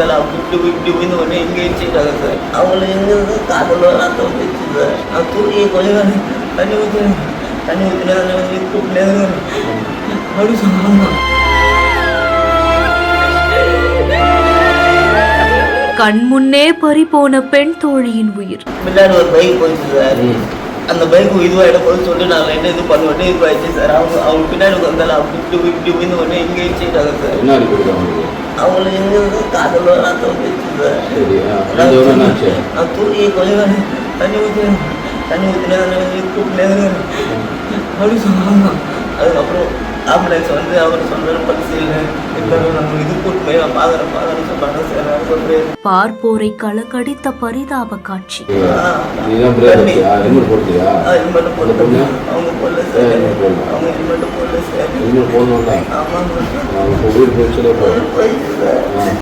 வந்தாலும் அப்படி இப்படி இப்படி விழுந்து உடனே இங்கே வச்சுட்டாங்க சார். அவங்கள எங்கேருந்து காதல் ரத்தம் வந்துச்சு சார். நான் தூக்கி கொஞ்ச நேரம் தண்ணி ஊற்றினேன் தண்ணி ஊற்றினேன் கூப்பிட்டு அப்படி சொன்னாங்க கண் முன்னே பறி போன பெண் தோழியின் உயிர். பின்னாடி ஒரு பைக் போயிடுச்சு சார். அந்த பைக் இதுவாகிட போய் சொல்லிட்டு நான் என்ன இது பண்ண உடனே இதுவாகிடுச்சு சார் அவங்க அவங்க பின்னாடி வந்தாலும் அப்படி இப்படி இப்படி விழுந்து உடனே இங்கே வச்சுட்டாங்க சார். என்ன அவங்களுக்கு அவங்கள எங்கேருந்து காதல் ரத்தம் சார். நான் தூக்கி கொஞ்ச நேரம் தண்ணி ஊற்றினேன் தண்ணி ஊற்றினேன் கூப்பிட்டு அப்படி சொன்னாங்க அதுக்கப்புறம் ஆம்புலன்ஸ் வந்து அவர் சொன்னார் பரிசீலனை பார்ப்போரை கலக்கடித்த பரிதாப காட்சி.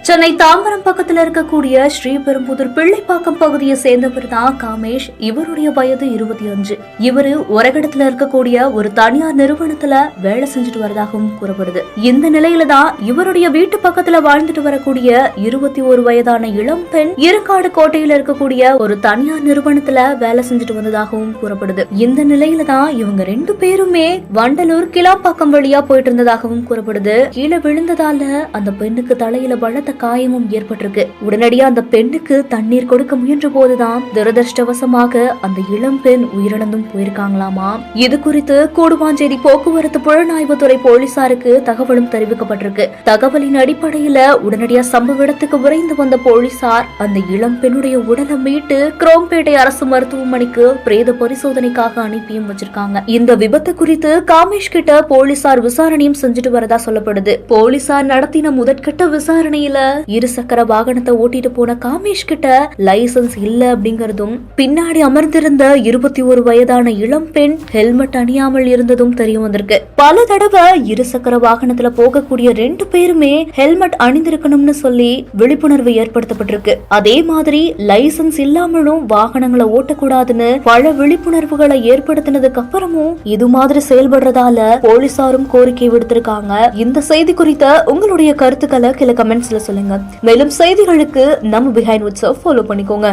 சென்னை தாம்பரம் பக்கத்துல இருக்கக்கூடிய ஸ்ரீபெரும்புதூர் பிள்ளைப்பாக்கம் பகுதியை சேர்ந்தவர் தான் காமேஷ். இவருடைய வயது இருபத்தி அஞ்சு. இவரு ஒரகடத்துல இருக்கக்கூடிய ஒரு தனியார் நிறுவனத்துல வேலை செஞ்சுட்டு வரதாகவும் கூறப்படுது. இந்த நிலையில தான் இவருடைய வீட்டு பக்கத்துல வாழ்ந்துட்டு வரக்கூடிய இருபத்தி ஒரு வயதான இளம் பெண் இருக்காடு கோட்டையில இருக்கக்கூடிய ஒரு தனியார் நிறுவனத்துல வேலை செஞ்சுட்டு வந்ததாகவும் கூறப்படுது. இந்த நிலையில தான் இவங்க ரெண்டு பேருமே வண்டலூர் கிளாம்பாக்கம் வழியா போயிட்டு இருந்ததாகவும் கூறப்படுது. கீழே விழுந்ததால அந்த பெண்ணுக்கு தலையில பலத்த காயமும் ஏற்பட்டிருக்கு. உடனடியா அந்த பெண்ணுக்கு தண்ணீர் கொடுக்க முயன்ற போதுதான் துரதிருஷ்டவசமாக அந்த இளம் பெண் உயிரிழந்தும் போயிருக்காங்களாமா? இது குறித்து கூடுவாஞ்சேரி போக்குவரத்து புலனாய்வு புலனாய்வுத்துறை போலீசாருக்கு தகவலும் தெரிவிக்கப்பட்டிருக்கு. தகவலின் அடிப்படையில உடனடியா சம்பவ இடத்துக்கு விரைந்து வந்த போலீசார் அந்த இளம் பெண்ணுடைய உடலை மீட்டு குரோம்பேட்டை அரசு மருத்துவமனைக்கு பிரேத பரிசோதனைக்காக அனுப்பியும் வச்சிருக்காங்க. இந்த விபத்து குறித்து காமேஷ் கிட்ட போலீசார் விசாரணையும் செஞ்சுட்டு வரதா சொல்லப்படுது. போலீசார் நடத்தின முதற்கட்ட விசாரணையில இருசக்கர வாகனத்தை ஓட்டிட்டு போன காமேஷ் கிட்ட லைசன்ஸ் இல்ல அப்படிங்கறதும் பின்னாடி அமர்ந்திருந்த இருபத்தி ஒரு வயதான இளம் பெண் ஹெல்மெட் அணியாமல் இருந்ததும் தெரிய வந்திருக்கு. பல தடவை இருசக்கர வாகனத்துல போகக்கூடிய ரெண்டு பேருமே ஹெல்மெட் அணிந்திருக்கணும்னு சொல்லி விழிப்புணர்வு ஏற்படுத்தப்பட்டிருக்கு. அதே மாதிரி லைசென்ஸ் இல்லாமலும் வாகனங்களை ஓட்டக்கூடாதுன்னு பல விழிப்புணர்வுகளை ஏற்படுத்தினதுக்கு அப்புறமும் இது மாதிரி செயல்படுறதால போலீசாரும் கோரிக்கை விடுத்திருக்காங்க. இந்த செய்தி குறித்த உங்களுடைய கருத்துக்களை கீழே கமெண்ட்ஸ்ல சொல்லுங்க. மேலும் செய்திகளுக்கு நம்ம பிஹைண்ட் ஃபாலோ பண்ணிக்கோங்க.